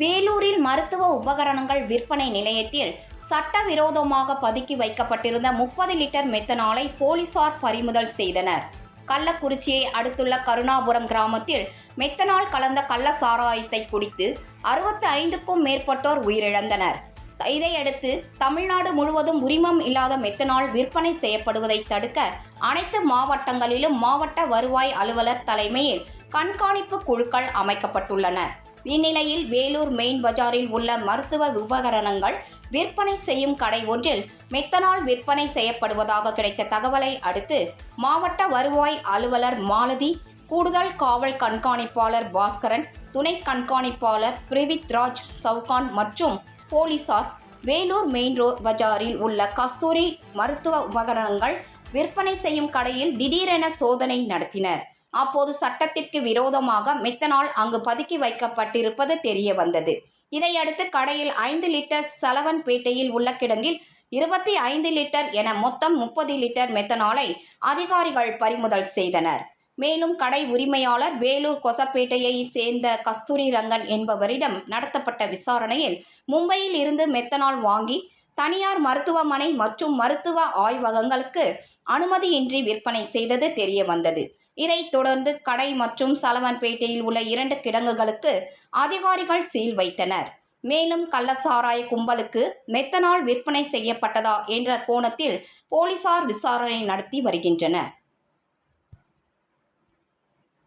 வேலூரில் மருத்துவ உபகரணங்கள் விற்பனை நிலையத்தில் சட்டவிரோதமாக பதுக்கி வைக்கப்பட்டிருந்த முப்பது லிட்டர் மெத்தனாலை போலீசார் பறிமுதல் செய்தனர். கள்ளக்குறிச்சியை அடுத்துள்ள கருணாபுரம் கிராமத்தில் மெத்தனால் கலந்த கள்ள சாராயத்தை குடித்து அறுபத்தி ஐந்துக்கும் மேற்பட்டோர் உயிரிழந்தனர். இதையடுத்து தமிழ்நாடு முழுவதும் உரிமம் இல்லாத மெத்தனால் விற்பனை செய்யப்படுவதை தடுக்க அனைத்து மாவட்டங்களிலும் மாவட்ட வருவாய் அலுவலர் தலைமையில் கண்காணிப்பு குழுக்கள் அமைக்கப்பட்டுள்ளன. இந்நிலையில் வேலூர் மெயின் பஜாரில் உள்ள மருத்துவ உபகரணங்கள் விற்பனை செய்யும் கடை ஒன்றில் மெத்தனால் விற்பனை செய்யப்படுவதாக கிடைத்த தகவலை அடுத்து மாவட்ட வருவாய் அலுவலர் மாலதி கூடுதல் காவல் கண்காணிப்பாளர் பாஸ்கரன் துணை கண்காணிப்பாளர் பிரிவித்ராஜ் சவுகான் மற்றும் போலீசார் வேலூர் மெயின் ரோட் பஜாரில் உள்ள கஸ்தூரி மருத்துவ உபகரணங்கள் விற்பனை செய்யும் கடையில் திடீரென சோதனை நடத்தினர். அப்போது சட்டத்திற்கு விரோதமாக மெத்தனால் அங்கு பதுக்கி வைக்கப்பட்டிருப்பது தெரிய வந்தது. இதையடுத்து கடையில் ஐந்து லிட்டர் சலவன்பேட்டையில் உள்ள கிடங்கில் இருபத்தி ஐந்து லிட்டர் என மொத்தம் முப்பது லிட்டர் மெத்தனாலை அதிகாரிகள் பறிமுதல் செய்தனர். மேலும் கடை உரிமையாளர் வேலூர் கொசப்பேட்டையை சேர்ந்த கஸ்தூரி ரங்கன் என்பவரிடம் நடத்தப்பட்ட விசாரணையில் மும்பையில் இருந்து மெத்தனால் வாங்கி தனியார் மருத்துவமனை மற்றும் மருத்துவ ஆய்வகங்களுக்கு அனுமதியின்றி விற்பனை செய்தது தெரிய வந்தது. இதைத் தொடர்ந்து கடை மற்றும் சலவன்பேட்டையில் உள்ள இரண்டு கிடங்குகளுக்கு அதிகாரிகள் சீல் வைத்தனர். மேலும் கள்ளசாராய கும்பலுக்கு மெத்தனால் விற்பனை செய்யப்பட்டதா என்ற கோணத்தில் போலீசார் விசாரணை நடத்தி வருகின்றனர்.